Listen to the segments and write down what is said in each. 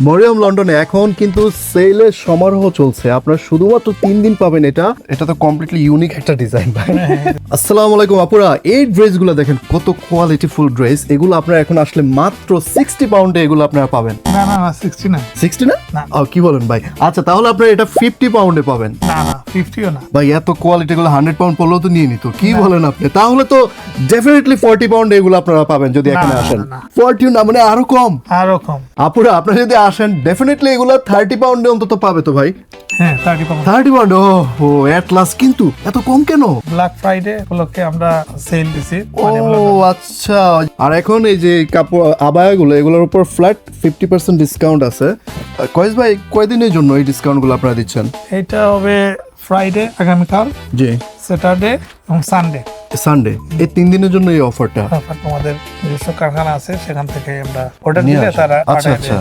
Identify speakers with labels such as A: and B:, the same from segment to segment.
A: মরিয়ম লন্ডনে এখন কিন্তু সেলের সমারোহ চলছে। আপনার শুধুমাত্র তিন দিন পাবেন এটা। এটা তো কমপ্লিটলি ইউনিক একটা ডিজাইন ভাই। আসসালামু আলাইকুম আপুরা। এই ড্রেসগুলো দেখেন কত কোয়ালিটিফুল ড্রেস এগুলো আপনারা এখন আসলে মাত্র সিক্সটি পাউন্ডে এগুলো আপনারা পাবেন।
B: না না না সিক্সটি না।
A: সিক্সটি না। ও, কি বলেন ভাই? আচ্ছা তাহলে আপনারা এটা ফিফটি পাউন্ডে পাবেন।
B: না না ফিফটিও না।
A: ভাই এত কোয়ালিটি গুলো হান্ড্রেড পাউন্ড পড়লেও তো নিয়ে নিত। কি বলেন আপনি? তাহলে তো ডেফিনেটলি ফর্টি পাউন্ড এগুলো আপনারা পাবেন যদি এখানে আসেন।
B: না, না।
A: ফর্টি না মানে আরও কম।
B: আরও কম।
A: আপুরা আপনারা যদি আসেন ডেফিনেটলি এগুলো থার্টি পাউন্ডে অন্তত পাবে তো ভাই।
B: হ্যাঁ থার্টি পাউন্ড
A: থার্টি পাউন্ড ও ও এট কিন্তু এত কম কেন?
B: ব্ল্যাক ফ্রাইডে উপলক্ষে আমরা সেল দিছি
A: ও আচ্ছা আর এখন এই যে কাপড় আবায়াগুলো এগুলোর উপর ফ্ল্যাট ফিফটি পার্সেন্ট ডিসকাউন্ট আছে। কয়েস ভাই কয়দিনের জন্য এই ডিসকাউন্টগুলো আপনারা দিচ্ছেন?
B: এটা হবে ফ্রাইডে আগামীকাল
A: জি।
B: স্যাটারডে এবং সানডে
A: সানডে এই তিন দিনের জন্য এই অফারটা
B: নিজস্ব কারখানা আছে সেখান থেকে আমরা অর্ডার দিলে তারা
A: আচ্ছা আচ্ছা।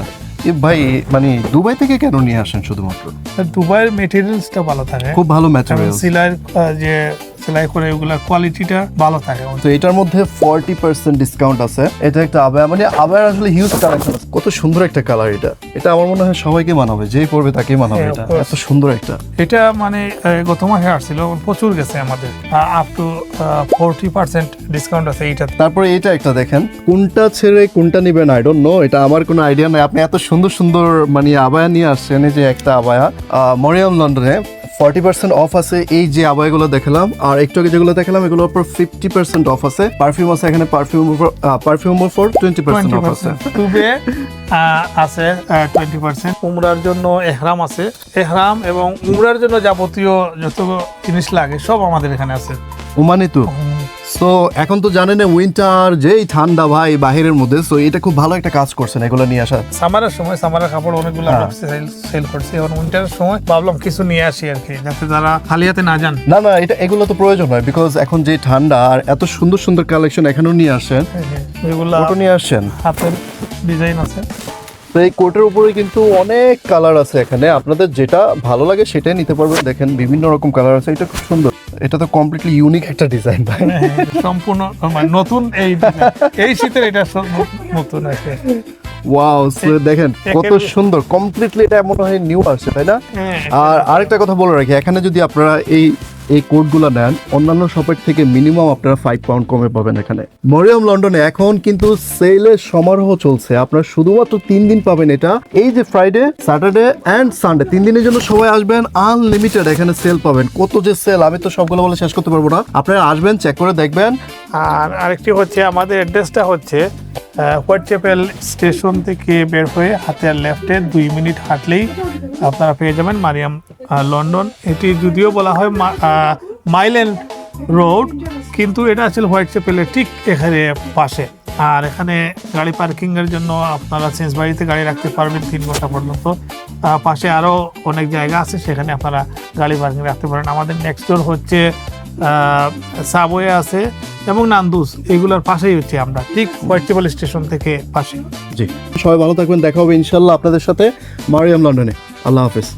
A: ভাই মানে দুবাই থেকে কেন নিয়ে আসেন শুধুমাত্র?
B: দুবাইয়ের মেটেরিয়ালসটা ভালো থাকে।
A: খুব ভালো ম্যাটেরিয়াল
B: সিলার যে সেলাই করে ওগুলার কোয়ালিটিটা ভালো থাকে।
A: তো এটার মধ্যে ফর্টি পার্সেন্ট ডিসকাউন্ট আছে। এটা একটা আবায়া মানে আবায়ার আসলে হিউজ কালেকশন আছে। কত সুন্দর একটা কালার এটা। এটা আমার মনে হয় সবাইকে মানাবে যেই পড়বে তাকেই মানাবে
B: হ্যাঁ,
A: এটা। এত সুন্দর একটা।
B: এটা মানে গত মাসে আসছিল প্রচুর গেছে আমাদের। Up to forty percent discount আছে এইটাতে
A: তারপরে এটা একটা দেখেন। কোনটা ছেড়ে কোনটা নিবেন আই ডোন্ট নো এটা আমার কোনো আইডিয়া নাই। আপনি এত সুন্দর সুন্দর মানে আবায়া নিয়ে আসছেন যে একটা আবায়া মরিয়াম লন্ডনে ফর্টি পার্সেন্ট অফ আছে এই যে আবহাওয়াগুলো দেখালাম। আর একটু আগে যেগুলো দেখালাম এগুলোর উপর ফিফটি পার্সেন্ট অফ আছে। পারফিউম আছে এখানে perfume perfume for twenty percent off আছে।
B: টুবে আছে টোয়েন্টি পার্সেন্ট উমরার জন্য এহরাম আছে। এহরাম এবং উমরার জন্য যাবতীয় যত জিনিস লাগে সব আমাদের এখানে আছে।
A: উমানিতু। সো এখন তো জানেন উইন্টার যেই ঠান্ডা ভাই বাহিরের মধ্যে সো এটা খুব ভালো একটা কাজ করছেন এগুলো নিয়ে আসা
B: সামারের সময় সামারের কাপড় অনেকগুলো সেল করছি। এবং উইন্টারের সময় ভাবলাম কিছু নিয়ে আসি আর কি যাতে তারা খালি হাতে না যান।
A: না না এটা এগুলো তো প্রয়োজন হয় বিকজ এখন যে ঠান্ডা আর এত সুন্দর সুন্দর কালেকশন এখানেও নিয়ে আসেন।
B: এগুলো
A: ফটো নিয়ে আসছেন
B: হাতের ডিজাইন আছে।
A: তো এই কোটের উপরে কিন্তু অনেক কালার আছে এখানে। আপনাদের যেটা ভালো লাগে সেটাই নিতে পারবেন। দেখেন বিভিন্ন রকম কালার আছে এটা খুব সুন্দর। এটা তো কমপ্লিটলি ইউনিক একটা ডিজাইন ভাই।
B: সম্পূর্ণ মানে নতুন এই এই শীতের এটা নতুন আছে।
A: ওয়াও দেখেন কত সুন্দর। কমপ্লিটলি এটা মনে হয় নিউ আসছে তাই না?
B: হ্যাঁ
A: আর আরেকটা কথা বলে রাখি এখানে যদি আপনারা এই এই কোডগুলো নেন। অন্যান্য শপের থেকে মিনিমাম আপনারা ফাইভ পাউন্ড কমে পাবেন এখানে। মরিয়াম লন্ডনে এখন কিন্তু সেলের সমারোহ চলছে। আপনার শুধুমাত্র তিন দিন পাবেন এটা। এই যে ফ্রাইডে স্যাটারডে অ্যান্ড সানডে তিন দিনের জন্য সবাই আসবেন। আনলিমিটেড এখানে সেল পাবেন। কত যে সেল আমি তো সবগুলো বলে শেষ করতে পারব না। আপনারা আসবেন চেক করে দেখবেন।
B: আর আরেকটি হচ্ছে আমাদের অ্যাড্রেসটা হচ্ছে হোয়াইট চ্যাপেল স্টেশন থেকে বের হয়ে হাতের লেফটে দুই মিনিট হাঁটলেই আপনারা পেয়ে যাবেন মারিয়াম লন্ডন। এটি যদিও বলা হয় মাইলেন রোড কিন্তু এটা আসলে হোয়াইট চ্যাপেলের ঠিক এখানে পাশে। আর এখানে গাড়ি পার্কিংয়ের জন্য আপনারা চেঞ্জ বাড়িতে গাড়ি রাখতে পারবেন তিন ঘণ্টা পর্যন্ত। পাশে আরও অনেক জায়গা আছে, সেখানে আপনারা গাড়ি পার্কিং রাখতে পারেন। আমাদের নেক্সট ডোর হচ্ছে সাবওয়ে আছে। এবং নান্দুস, এগুলোর পাশেই হচ্ছে আমরা, ঠিক হোয়াইটেবল স্টেশন থেকে পাশে।
A: জি। সবাই ভালো থাকবেন, দেখা হবে ইনশাল্লাহ আপনাদের সাথে মারিয়াম লন্ডনে। আল্লাহ হাফেজ।